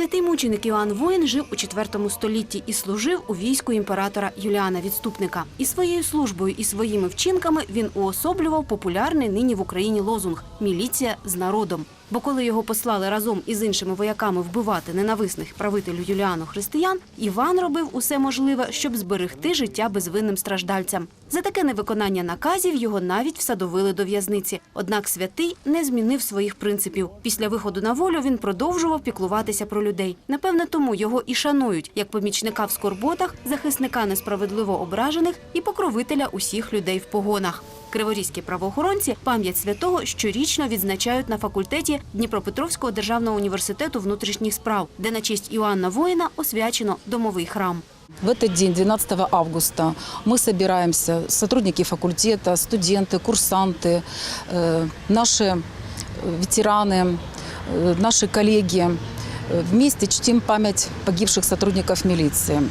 Святий мученик Іоанн Воїн жив у 4 столітті і служив у війську імператора Юліана Відступника. І своєю службою і своїми вчинками він уособлював популярний нині в Україні лозунг Міліція з народом. Бо коли його послали разом із іншими вояками вбивати ненависних правителю Юліану християн, Іван робив усе можливе, щоб зберегти життя безвинним страждальцям. За таке невиконання наказів його навіть всадовили до в'язниці. Однак святий не змінив своїх принципів. Після виходу на волю він продовжував піклуватися про людей. Напевне, тому його і шанують як помічника в скорботах, захисника несправедливо ображених і покровителя усіх людей в погонах. Криворізькі правоохоронці пам'ять святого щорічно відзначають на факультеті Дніпропетровського державного університету внутрішніх справ, де на честь Іоанна Воїна освячено домовий храм. В этот день, 12 августа, мы собираемся, сотрудники факультета, студенты, курсанты, э, наши э, ветераны, э, наши коллеги. э, Вместе чтим память погибших сотрудников милиции.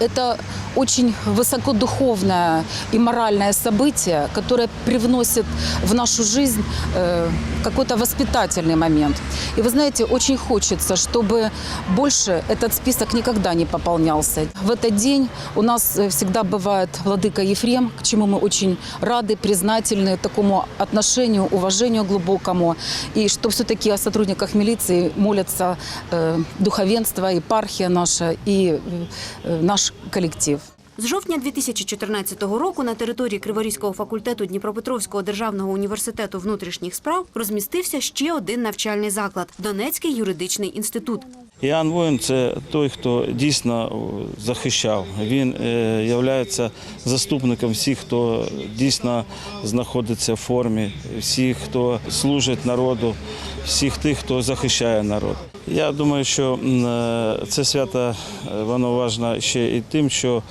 Это очень высокодуховное и моральное событие, которое привносит в нашу жизнь э, какой-то воспитательный момент. И вы знаете, очень хочется, чтобы больше этот список никогда не пополнялся. В этот день у нас э, всегда бывает владыка Ефрем, к чему мы очень рады, признательны такому отношению, уважению глубокому. И что все-таки о сотрудниках милиции молятся э, духовенство, епархия наша и э, наш коллектив. З жовтня 2014 року на території Криворізького факультету Дніпропетровського державного університету внутрішніх справ розмістився ще один навчальний заклад Донецький юридичний інститут. Іоанн Воїн це той, хто дійсно захищав. Він є заступником всіх, хто дійсно знаходиться в формі, всіх, хто служить народу, всіх тих, хто захищає народ. Я думаю, що е, це свято е, воно важливо ще і тим, що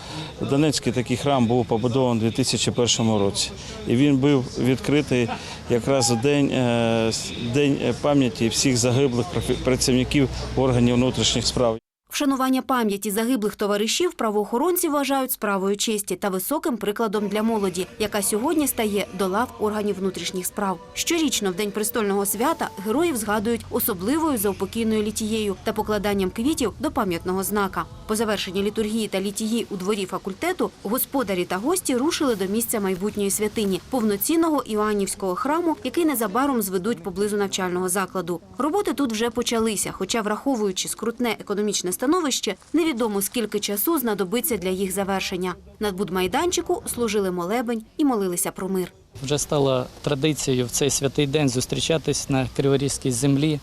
Донецький такий храм був побудований у 2001 році. І він був відкритий якраз в день, е, день пам'яті всіх загиблих працівників органів внутрішніх справ. Вшанування пам'яті загиблих товаришів правоохоронці вважають справою честі та високим прикладом для молоді, яка сьогодні стає до лав органів внутрішніх справ. Щорічно в день престольного свята героїв згадують особливою заупокійною літією та покладанням квітів до пам'ятного знака. По завершенні літургії та літії у дворі факультету господарі та гості рушили до місця майбутньої святині повноцінного Іоаннівського храму, який незабаром зведуть поблизу навчального закладу. Роботи тут вже почалися, хоча, враховуючи скрутне економічне становище, невідомо скільки часу знадобиться для їх завершення. На будмайданчику служили молебень і молилися про мир. Вже стало традицією в цей святий день зустрічатись на Криворізькій землі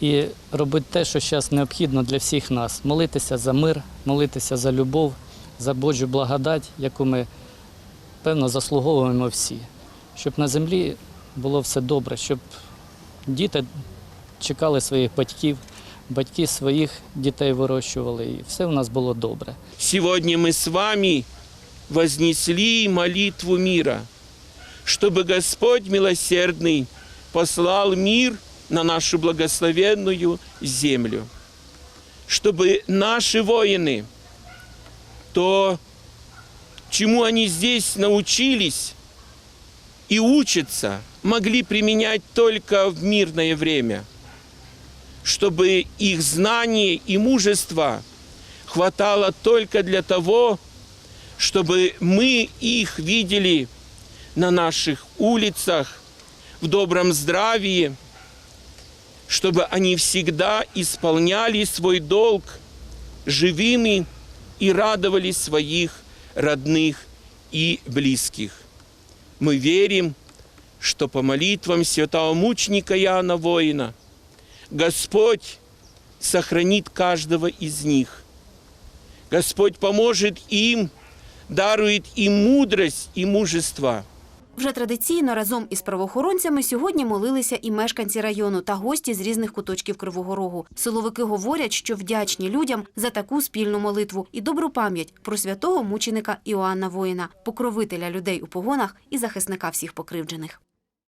і робити те, що зараз необхідно для всіх нас молитися за мир, молитися за любов, за Божу благодать, яку ми певно заслуговуємо всі, щоб на землі було все добре, щоб діти чекали своїх батьків, батьки своїх дітей вирощували, і все у нас було добре. Сегодня мы с вами вознесли молитву мира, чтобы Господь милосердный послал мир на нашу благословенную землю, чтобы наши воины, то, чему они здесь научились и учатся, могли применять только в мирное время, чтобы их знание и мужество – хватало только для того, чтобы мы их видели на наших улицах в добром здравии, чтобы они всегда исполняли свой долг живыми и радовали своих родных и близких. Мы верим, что по молитвам святого мученика Иоанна Воина Господь сохранит каждого из них. Господь поможет им, дарует им мудрость и мужество. Вже традиційно разом із правоохоронцями сьогодні молилися і мешканці району та гості з різних куточків Кривого Рогу. Силовики говорять, що вдячні людям за таку спільну молитву і добру пам'ять про святого мученика Іоанна Воїна, покровителя людей у погонах і захисника всіх покривджених.